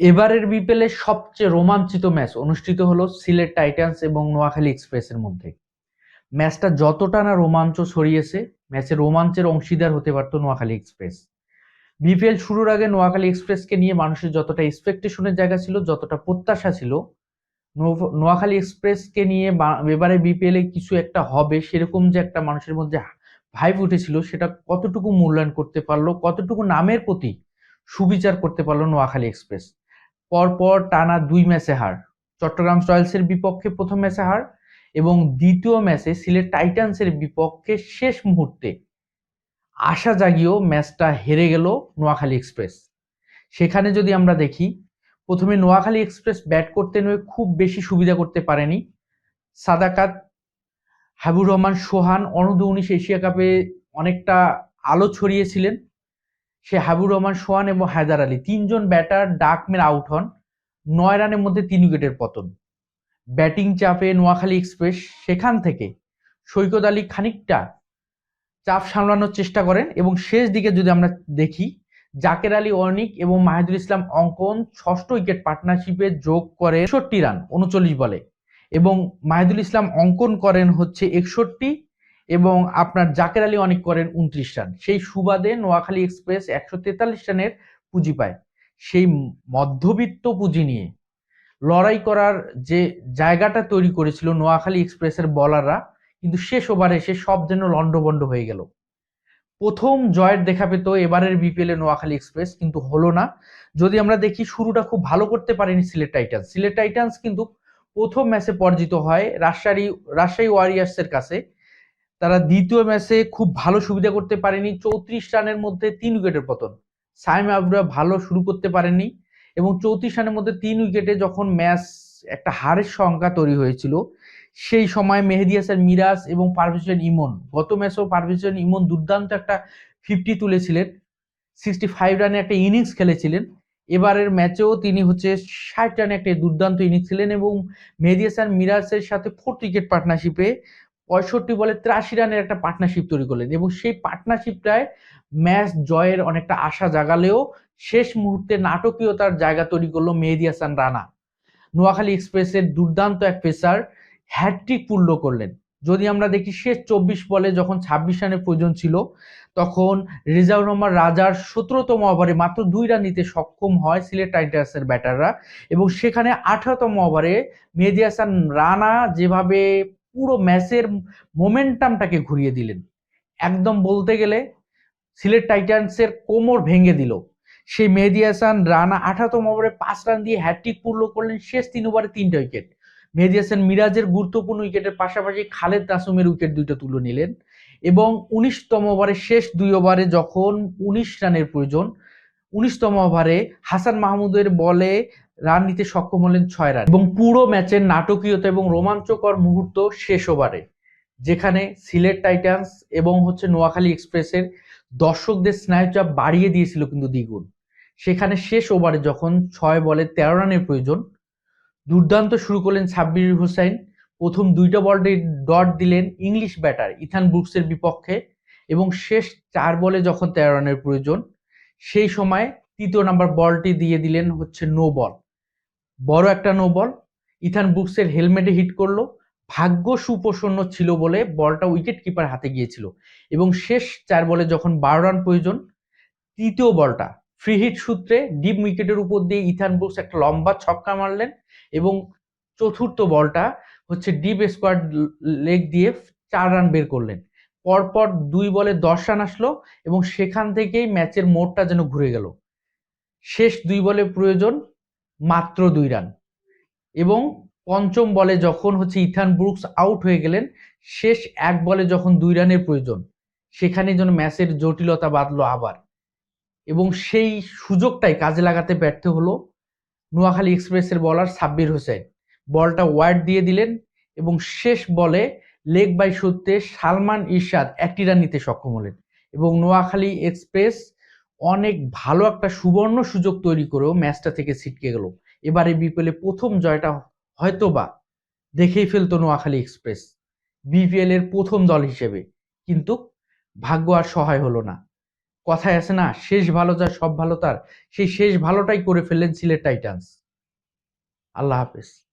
এবারের বিপিএল এর সবচেয়ে রোমাঞ্চিত ম্যাচ অনুষ্ঠিত হলো সিলেট টাইটান্স এবং নোয়াখালী এক্সপ্রেসের মধ্যে। ম্যাচটা যতটা না রোমাঞ্চ ছড়িয়েছে ম্যাচের রোমাঞ্চের অংশীদার হতে পারতো নোয়াখালী এক্সপ্রেস। বিপিএল শুরুর আগে নোয়াখালী এক্সপ্রেসকে নিয়ে মানুষের যতটা এক্সপেকটেশনের জায়গা ছিল, যতটা প্রত্যাশা ছিল নোয়াখালী এক্সপ্রেসকে নিয়ে এবারে বিপিএল এ কিছু একটা হবে সেরকম যে একটা মানুষের মধ্যে ভাইব উঠেছিল, সেটা কতটুকু মূল্যায়ন করতে পারল, কতটুকু নামের প্রতি সুবিচার করতে পারল নোয়াখালী এক্সপ্রেস। পরপর টানা দুই ম্যাচে হার। চট্টগ্রাম রয়্যালসের বিপক্ষে প্রথম ম্যাচে হার এবং দ্বিতীয় ম্যাচে সিলেট টাইটান্সের বিপক্ষে শেষ মুহূর্তে আশা জাগিয়েও ম্যাচটা হেরে গেল নোয়াখালী এক্সপ্রেস। সেখানে যদি আমরা দেখি, প্রথমে নোয়াখালী এক্সপ্রেস ব্যাট করতে নয় খুব বেশি সুবিধা করতে পারেনি। সাদাকাত, হাবিবুর রহমান, সোহান অনূর্ধ্ব উনিশ এশিয়া কাপে অনেকটা আলো ছড়িয়েছিলেন। সে হাবিবুর রহমান, সোহান এবং হায়দার আলী। তিনজন ব্যাটার ডাক মেরে আউট হন। নয় রানের মধ্যে তিন উইকেটের পতন। ব্যাটিং চাপে নোয়াখালী এক্সপ্রেস সেখান থেকে সৈকত আলী খানিকটা চাপ সামলানোর চেষ্টা করেন এবং শেষ দিকে যদি আমরা দেখি, জাকের আলী অনিক এবং মাহিদুল ইসলাম অঙ্কন ষষ্ঠ উইকেট পার্টনারশিপে যোগ করে একষট্টি রান, উনচল্লিশ বলে এবং মাহিদুল ইসলাম অঙ্কন করেন হচ্ছে একষট্টি এবং আপনার জাকের আলী অনেক করেন উনত্রিশ রান। সেই সুবাদে নোয়াখালী এক্সপ্রেস একশো তেতাল্লিশ রানের পুঁজি পায়। সেই মধ্যবিত্ত পুঁজি নিয়ে লড়াই করার যে জায়গাটা তৈরি করেছিল নোয়াখালী এক্সপ্রেসের বলাররা, কিন্তু শেষ ওভারে এসে সব যেন লন্ডভন্ড হয়ে গেল। প্রথম জয়ের দেখা পেত এবারের বিপিএল নোয়াখালী এক্সপ্রেস, কিন্তু হলো না। যদি আমরা দেখি, শুরুটা খুব ভালো করতে পারেনি সিলেট টাইটান্স। সিলেট টাইটান্স কিন্তু প্রথম ম্যাচে পরাজিত হয় রাজশাহী রাজশাহী ওয়ারিয়ার্সের কাছে। তারা দ্বিতীয় ম্যাচে খুব ভালো সুবিধা করতে পারেনি। চৌত্রিশ রানের মধ্যে তিন উইকেটের পতন। সাইম আবরা ভালো শুরু করতে পারেননি এবং চৌত্রিশ রানের মধ্যে তিন উইকেটে যখন ম্যাচ একটা হারের সংখ্যা তৈরি হয়েছিল, সেই সময় মেহেদি হাসান মিরাজ এবং পারভেজ ইমন, গত ম্যাচেও পারভেজ ইমন দুর্দান্ত একটা ফিফটি তুলেছিলেন সিক্সটি ফাইভ রানে একটা ইনিংস খেলেছিলেন। এবারের ম্যাচেও তিনি হচ্ছে ষাট রানে একটা দুর্দান্ত ইনিংস ছিলেন এবং মেহেদি হাসান মিরাজের সাথে ফোর্থ উইকেট পার্টনারশিপে পঁয়ষট্টি বলে তিরাশি রানের একটা পার্টনারশিপ তৈরি করলেন এবং সেই পার্টনারশিপটায় ম্যাচ জয়ের অনেকটা আশা জাগালেও শেষ মুহূর্তে নাটকীয়তার জায়গা তৈরি করল মেহেদি হাসান রানা। নোয়াখালী এক্সপ্রেসের দুর্দান্ত এক পেসার হ্যাট্রিক পূর্ণ করলেন। যদি আমরা দেখি শেষ চব্বিশ বলে যখন ছাব্বিশ রানের প্রয়োজন ছিল, তখন রেজাউর রহমান রাজার সতেরোতম ওভারে মাত্র দুই রান নিতে সক্ষম হয় সিলেট টাইটার্সের ব্যাটাররা এবং সেখানে আঠারোতম ওভারে মেহেদি হাসান রানা যেভাবে পুরো ম্যাচের মোমেন্টামটাকে ঘুরিয়ে দিলেন। একদম বলতে গেলে সিলেট টাইটান্সের কোমর ভেঙে দিল। সেই মেহেদি হাসান, রানা আঠারোতম ওভারে পাঁচ রান দিয়ে হ্যাট্রিক পূর্ণ করলেন শেষ তিন ওভারে তিনটা উইকেট মেহেদি হাসান মিরাজের গুরুত্বপূর্ণ উইকেটের পাশাপাশি খালেদ নাসুমের উইকেট দুইটা তুলে নিলেন এবং উনিশতম ওভারে শেষ দুই ওভারে যখন উনিশ রানের প্রয়োজন, উনিশতম ওভারে হাসান মাহমুদের বলে রান নিতে সক্ষম হলেন ছয় রান। এবং পুরো ম্যাচের নাটকীয়তা এবং রোমাঞ্চকর মুহূর্ত শেষ ওভারে, যেখানে সিলেট টাইটান্স এবং হচ্ছে নোয়াখালী এক্সপ্রেসের দর্শকদের স্নায়ুচাপ বাড়িয়ে দিয়েছিল কিন্তু দ্বিগুণ। সেখানে শেষ ওভারে যখন ছয় বলে তেরো রানের প্রয়োজন, দুর্দান্ত শুরু করলেন সাব্বির হোসাইন। প্রথম দুইটা বলটি ডট দিলেন ইংলিশ ব্যাটার ইথান ব্রুকসের বিপক্ষে এবং শেষ চার বলে যখন তেরো রানের প্রয়োজন, সেই সময় তৃতীয় নাম্বার বলটি দিয়ে দিলেন হচ্ছে নো বল। বড় একটা নো বল ইথান বুকসের হেলমেটে হিট করল। ভাগ্য সুপ্রসন্ন ছিল বলে বলটা উইকেট কিপার হাতে গিয়েছিল। এবং শেষ চার বলে যখন বারো রান প্রয়োজন, তৃতীয় বলটা ফ্রি হিট সূত্রে ডিপ উইকেটের উপর দিয়ে ইথান বুকস একটা লম্বা ছক্কা মারলেন এবং চতুর্থ বলটা হচ্ছে ডিপ স্কোয়াড লেগ দিয়ে চার রান বের করলেন। পরপর দুই বলে দশ রান আসলো এবং সেখান থেকেই ম্যাচের মোড়টা যেন ঘুরে গেল। শেষ দুই বলে প্রয়োজন মাত্র দুই রান। এবং পঞ্চম বলে যখন হচ্ছে ইথান ব্রুকস আউট হয়ে গেলেন, শেষ এক বলে যখন দুই রানের প্রয়োজন, সেখানে যেন ম্যাচের জটিলতা বাঁধলো আবার। এবং সেই সুযোগটাই কাজে লাগাতে ব্যর্থ হলো নোয়াখালী এক্সপ্রেসের বলার সাব্বির হোসেন। বলটা ওয়াইড দিয়ে দিলেন এবং শেষ বলে লেগ বাই সূত্রে সালমান ইরশাদ একটি রান নিতে সক্ষম হলেন। এবং নোয়াখালী এক্সপ্রেস অনেক ভালো একটা সুবর্ণ সুযোগ তৈরি করেও ম্যাচটা থেকে ছিটকে গেল। এবারে বিপিএলে প্রথম জয়টা হয়তোবা দেখেই ফেলতো নোয়াখালী এক্সপ্রেস। বিপিএল এর প্রথম দল হিসেবে। কিন্তু ভাগ্য আর সহায় হলো না। কথায় আছে না, শেষ ভালো যা সব ভালো তার, সেই শেষ ভালোটাই করে ফেললেন সিলেট টাইটান্স। আল্লাহ হাফেজ।